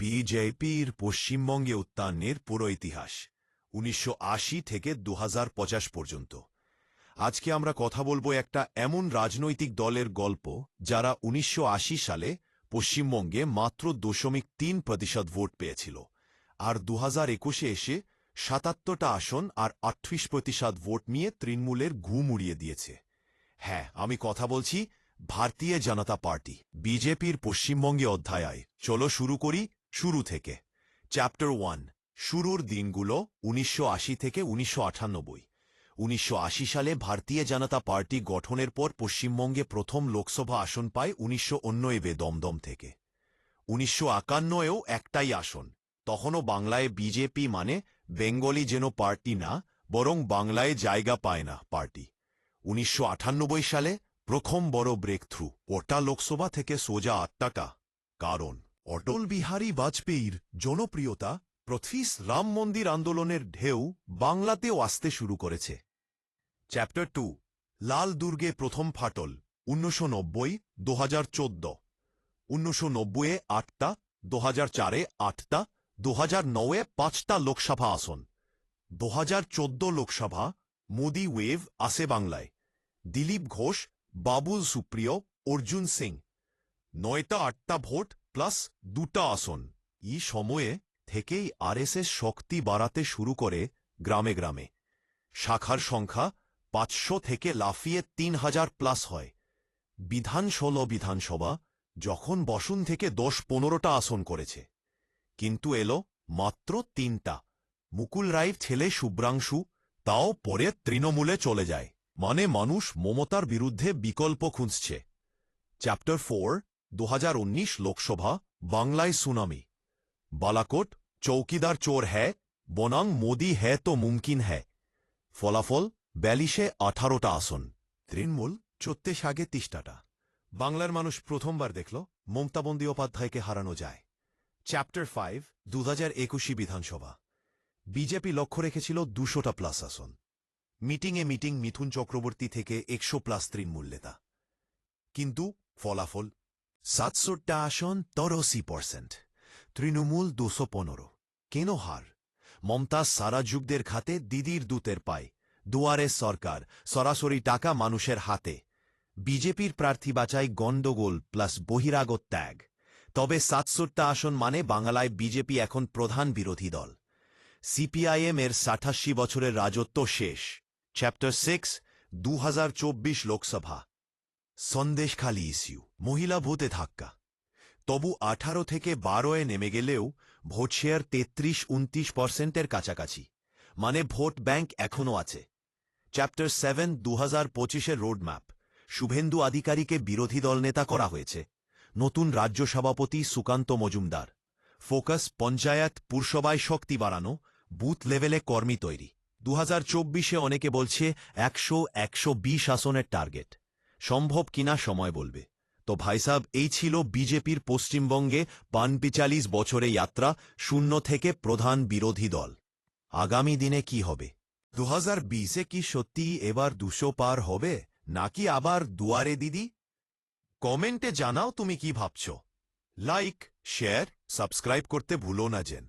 বিজেপির পশ্চিমবঙ্গে উত্থানের পুরো ইতিহাস, উনিশশো আশি থেকে দু পর্যন্ত। আজকে আমরা কথা বলব একটা এমন রাজনৈতিক দলের গল্প, যারা উনিশশো আশি সালে পশ্চিমবঙ্গে মাত্র দশমিক তিন প্রতিশত ভোট পেয়েছিল, আর দু হাজার একুশে এসে সাতাত্তরটা আসন আর আটত্রিশ প্রতিশত ভোট নিয়ে তৃণমূলের ঘুম উড়িয়ে দিয়েছে। হ্যাঁ আমি কথা বলছি ভারতীয় জনতা পার্টি, বিজেপির পশ্চিমবঙ্গে অধ্যায় চলো শুরু করি শুরু থেকে। চ্যাপ্টার ওয়ান শুরুর দিনগুলো উনিশশো আশি থেকে উনিশশো আটানব্বই। সালে ভারতীয় জনতা পার্টি গঠনের পর পশ্চিমবঙ্গে প্রথম লোকসভা আসন পায় উনিশশো দমদম থেকে। উনিশশো একান্নয়েও একটাই আসন। তখনও বাংলায় বিজেপি মানে বেঙ্গলি যেন পার্টি না, বরং বাংলায় জায়গা পায় না পার্টি। উনিশশো সালে প্রথম বড় ব্রেক থ্রু ওটা লোকসভা থেকে সোজা টাকা কারণ। অটল বিহারী বাজপেয়ীর জনপ্রিয়তা প্রথিস রাম মন্দির আন্দোলনের ঢেউ বাংলাতেও আসতে শুরু করেছে। চ্যাপ্টার টু লাল দুর্গে প্রথম ফাটল, উনিশশো নব্বই দু হাজার চোদ্দ। উনিশশো নব্বইয়ে আটটা দু হাজার চারে আটটা দু হাজার নয়ে পাঁচটা লোকসভা আসন। দু হাজার চোদ্দ লোকসভা, মোদি ওয়েভ আসে বাংলায়। দিলীপ ঘোষ, বাবুল সুপ্রিয়, অর্জুন সিং। নয়টা আটটা ভোট প্লাস দুটা আসন। এই সময়ে থেকেই আরএসএস শক্তি বাড়াতে শুরু করে গ্রামে গ্রামে। শাখার সংখ্যা পাঁচশো থেকে লাফিয়ে তিন হাজার প্লাস হয়। বিধানসল বিধানসভা যখন বসুন থেকে দশ পনেরোটা আসন করেছে। কিন্তু এলো মাত্র তিনটা। মুকুল রায়ের ছেলে শুভ্রাংশু তাও পরে তৃণমূলে চলে যায়। মানে মানুষ মমতার বিরুদ্ধে বিকল্প খুঁজছে। চ্যাপ্টার ফোর দু হাজার উনিশ লোকসভা, বাংলায় সুনামি। বালাকোট, চৌকিদার চোর হ্যায় বনাং মোদি হ্যায় তো মুমকিন হ্যায় ফলাফল ব্যালিশে আঠারোটা আসন। তৃণমূল, চত্রিশ আগে তিষ্টাটা বাংলার মানুষ প্রথমবার দেখল মমতা বন্দ্যোপাধ্যায়কে হারানো যায়। চ্যাপ্টার ফাইভ, দু হাজার একুশি বিধানসভা। বিজেপি লক্ষ্য রেখেছিল দুশোটা প্লাস আসন। মিটিংয়ে মিটিং মিথুন চক্রবর্তী থেকে একশো প্লাস তৃণমূল নেতা। কিন্তু ফলাফল সাতষট্টা আসন তরসি পার্সেন্ট তৃণমূল দুশো পনেরো। কেন হার? মমতাজ সারা যুগদের খাতে দিদির দূতের পায়। দুয়ারে সরকার, সরাসরি টাকা মানুষের হাতে। বিজেপির প্রার্থী বাছাই গণ্ডগোল প্লাস বহিরাগত ত্যাগ। তবে সাতষট্টা আসন মানে বাংলায় বিজেপি এখন প্রধান বিরোধী দল। সিপিআইএম এর সাতাশি বছরের রাজত্ব শেষ। চ্যাপ্টার সিক্স দু হাজার চব্বিশ লোকসভা। সন্দেশখালী ইস্যু, মহিলা ভোটে ধাক্কা। তবু আঠারো থেকে বারোয় নেমে গেলেও ভোট শেয়ার তেত্রিশ উনত্রিশ পার্সেন্টের কাছাকাছি মানে ভোট ব্যাংক এখনও আছে। চ্যাপ্টার সেভেন দু হাজার পঁচিশের রোডম্যাপ, শুভেন্দু আধিকারীকে বিরোধী দল নেতা করা হয়েছে, নতুন রাজ্য সভাপতি সুকান্ত মজুমদার, ফোকাস পঞ্চায়েত পুরসভায় শক্তি বাড়ানো, বুথ লেভেলে কর্মী তৈরি। দু হাজার অনেকে বলছে একশো একশো বিশ আসনের টার্গেট। সম্ভব কিনা সময় বলবে। তো ভাইসাব এই ছিল বিজেপির পশ্চিমবঙ্গে পানপিচালিশ বছরে যাত্রা শূন্য থেকে প্রধান বিরোধী দল। আগামী দিনে কি হবে? দু হাজার বিশে কি সত্যি এবার দুশো পার হবে, নাকি আবার দুয়ারে দিদি? কমেন্টে জানাও তুমি কি ভাবছ। লাইক, শেয়ার, সাবস্ক্রাইব করতে ভুলো না যেন।